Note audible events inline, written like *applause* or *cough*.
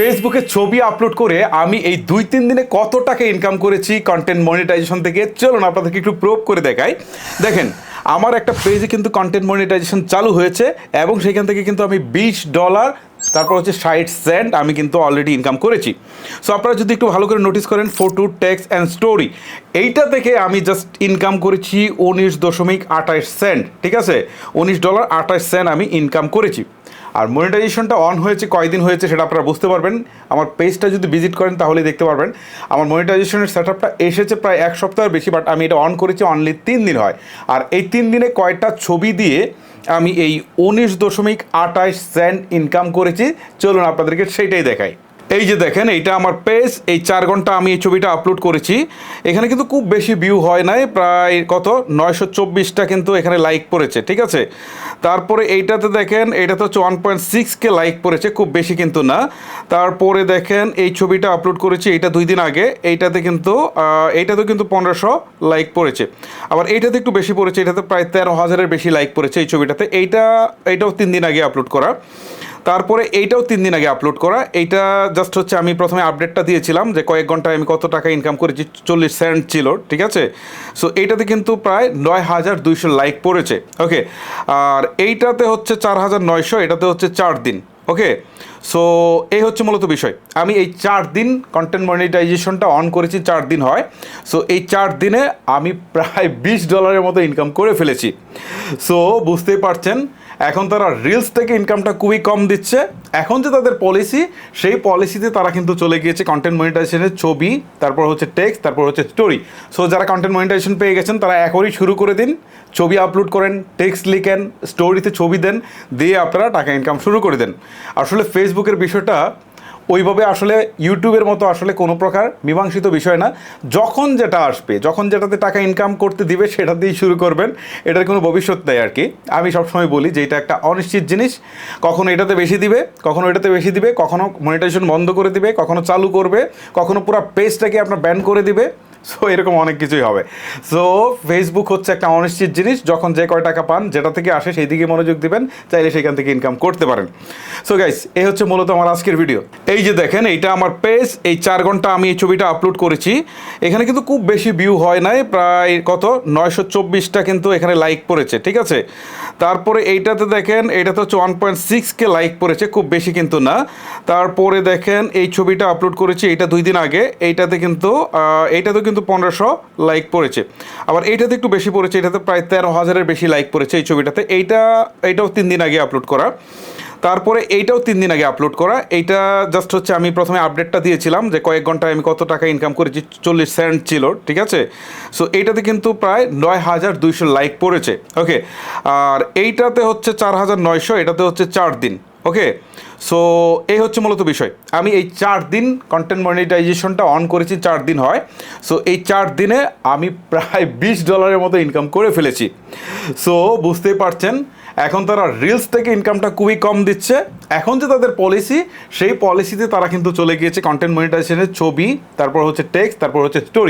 ফেসবুকে ছবি আপলোড করে আমি এই দুই, তিন দিনে কত টাকা ইনকাম করেছি কন্টেন্ট মনিটাইজেশন থেকে? চলুন আপনাদেরকে একটু প্রুভ করে দেখাই। দেখেন, আমার একটা পেজে কিন্তু কন্টেন্ট মনিটাইজেশন চালু হয়েছে এবং সেখান থেকে কিন্তু আমি বিশ ডলার তারপর হচ্ছে ষাট সেন্ট আমি কিন্তু অলরেডি ইনকাম করেছি। সো আপনারা যদি একটু ভালো করে নোটিস করেন ফটো টেক্সট অ্যান্ড স্টোরি এইটা থেকে আমি জাস্ট ইনকাম করেছি উনিশ দশমিক আঠাশ সেন্ট ঠিক আছে? উনিশ ডলার আঠাশ সেন্ট আমি ইনকাম করেছি। আর মনিটাইজেশনটা অন হয়েছে, কয়দিন হয়েছে সেটা আপনারা বুঝতে পারবেন। আমার পেজটা যদি ভিজিট করেন তাহলে দেখতে পারবেন। আমার মনিটাইজেশনের সেট আপটা এসেছে প্রায় এক সপ্তাহের বেশি বাট আমি এটা অন করেছি অনলি তিন দিন হয়। আর এই তিন দিনে কয়টা ছবি দিয়ে আমি এই উনিশ দশমিক আটাইশ সেন্ট ইনকাম করেছি। চলুন আপনাদেরকে সেইটাই দেখাই। এই যে দেখেন, এইটা আমার পেজ, এই চার ঘণ্টা আমি এই ছবিটা আপলোড করেছি। এখানে কিন্তু খুব বেশি ভিউ হয় নাই, প্রায় কত? নয়শো চব্বিশটা কিন্তু এখানে লাইক পড়েছে, ঠিক আছে? তারপরে এইটাতে দেখেন এটাতে হচ্ছে ওয়ান পয়েন্ট সিক্স কে লাইক পড়েছে, খুব বেশি কিন্তু না। তারপরে দেখেন, এই ছবিটা আপলোড করেছি, এইটা দুই দিন আগে, এইটাতে কিন্তু এইটাতেও কিন্তু পনেরোশো লাইক পড়েছে। আবার এইটাতে একটু বেশি পড়েছে এটাতে প্রায় তেরো হাজারের বেশি লাইক পড়েছে এই ছবিটাতে। এইটা, এইটাও তিন দিন আগে আপলোড করা। তারপরে এইটাও তিন দিন আগে আপলোড করা। এইটা জাস্ট হচ্ছে আমি প্রথমে আপডেটটা দিয়েছিলাম যে কয়েক ঘন্টায় আমি কত টাকা ইনকাম করেছি, চল্লিশ সেন্ট ছিল, ঠিক আছে? সো এইটাতে কিন্তু প্রায় নয় হাজার দুইশো লাইক পড়েছে ওকে আর এইটাতে হচ্ছে চার হাজার নয়শো, এটাতে হচ্ছে চার দিন ওকে সো এই হচ্ছে মূলত বিষয়। আমি এই চার দিন কন্টেন্ট মনিটাইজেশনটা অন করেছি, চার দিন হয়। সো এই চার দিনে আমি প্রায় *laughs* বিশ ডলারের মতো ইনকাম করে ফেলেছি। সো বুঝতেই পারছেন, এখন তারা রিলস থেকে ইনকামটা খুবই কম দিচ্ছে। এখন যে তাদের পলিসি সেই পলিসিতে তারা কিন্তু চলে গিয়েছে কন্টেন্ট মনিটাইজেশনের ছবি, তারপর হচ্ছে টেক্সট তারপর হচ্ছে স্টোরি সো যারা কন্টেন্ট মনিটাইজেশন পেয়ে গেছেন, তারা একই শুরু করে দিন, ছবি আপলোড করেন টেক্সট লিখেন স্টোরিতে ছবি দেন, দিয়ে আপনারা টাকা ইনকাম শুরু করে দেন। আসলে ফেসবুকের বিষয়টা ওইভাবে আসলে ইউটিউবের মতো আসলে কোনো প্রকার মীমাংসিত বিষয় না। যখন যেটা আসবে, যখন যেটাতে টাকা ইনকাম করতে দিবে, সেটা দিয়েই শুরু করবেন। এটার কোনো ভবিষ্যৎ নেই আর কি। আমি সবসময় বলি যে এটা একটা অনিশ্চিত জিনিস। কখনো এটাতে বেশি দিবে, কখনো এটাতে বেশি দিবে, কখনো মনিটাইজেশন বন্ধ করে দিবে, কখনো চালু করবে, কখনো পুরো পেজটাকে আপনার ব্যান করে দিবে। *laughs* সো এরকম অনেক কিছুই হবে। সো ফেসবুক হচ্ছে একটা অনিশ্চিত জিনিস যখন যে কয় টাকা পান যেটা থেকে আসে সেই দিকে মনোযোগ দিবেন চাইলে সেখান থেকে ইনকাম করতে পারেন। সো গাইস এই হচ্ছে মূলত আমার আজকের ভিডিও এই যে দেখেন এইটা আমার পেজ এই চার ঘণ্টা আমি এই ছবিটা আপলোড করেছি। এখানে কিন্তু খুব বেশি ভিউ হয় নাই প্রায় কত? নয়শো চব্বিশটা কিন্তু এখানে লাইক পড়েছে ঠিক আছে? তারপরে এইটাতে দেখেন এটাতে হচ্ছে ওয়ান পয়েন্ট সিক্স কে লাইক পড়েছে খুব বেশি কিন্তু না। তারপরে দেখেন এই ছবিটা আপলোড করেছি এটা দুই দিন আগে। এইটাতে কিন্তু আহ, এইটাতেও কিন্তু পনেরোশো লাইক পড়েছে। আবার এইটাতে একটু বেশি পড়েছে, এটাতে প্রায় তেরো হাজারের বেশি লাইক পড়েছে এই ছবিটাতে। এইটা, এইটাও তিন দিন আগে আপলোড করা। তারপরে এইটাও তিন দিন আগে আপলোড করা। এইটা জাস্ট হচ্ছে আমি প্রথমে আপডেটটা দিয়েছিলাম যে কয়েক ঘন্টায় আমি কত টাকা ইনকাম করেছি, চল্লিশ সেন্ট ছিল, ঠিক আছে? সো এইটাতে কিন্তু প্রায় নয় হাজার দুইশো লাইক পড়েছে ওকে আর এইটাতে হচ্ছে চার হাজার নয়শো, এটাতে হচ্ছে চার দিন। ওকে সো এই হচ্ছে মূলত বিষয়। আমি এই চার দিন কন্টেন্ট মনিটাইজেশনটা অন করেছি, চার দিন হয়। সো এই চার দিনে আমি প্রায় *laughs* বিশ ডলারের মতো ইনকাম করে ফেলেছি। সো বুঝতেই পারছেন, এখন তারা রিলস থেকে ইনকামটা খুবই কম দিচ্ছে। এখন যে তাদের পলিসি সেই পলিসিতে তারা কিন্তু চলে গিয়েছে কন্টেন্ট মনিটাইজেশনের ছবি, তারপর হচ্ছে টেক্সট তারপর হচ্ছে স্টোরি